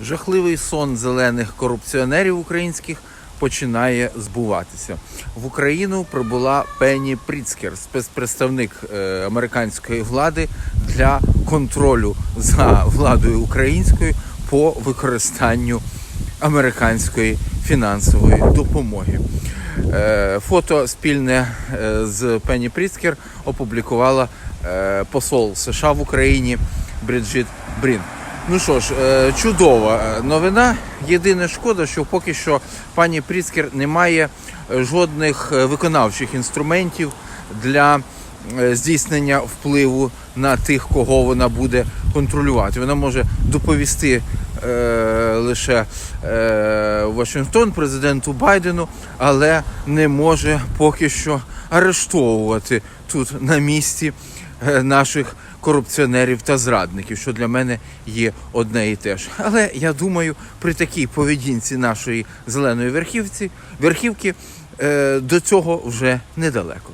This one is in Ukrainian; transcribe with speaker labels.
Speaker 1: Жахливий сон зелених корупціонерів українських починає збуватися. В Україну прибула Пенні Пріцкер, спецпредставник е, американської влади для контролю за владою українською по використанню американської фінансової допомоги. Е, Фото спільне е, з Пенні Пріцкер опублікувала посол США в Україні Бриджит Брін. Ну що ж, е, чудова новина. Єдине шкода, що поки що пані Пріцкер не має е, жодних е, виконавчих інструментів для е, здійснення впливу на тих, кого вона буде контролювати. Вона може доповісти е, лише е, Вашингтон президенту Байдену, але не може поки що арештовувати тут на місці е, наших корупціонерів та зрадників, що для мене є одне і те ж. Але я думаю, при такій поведінці нашої зеленої верхівці, верхівки е, до цього вже недалеко.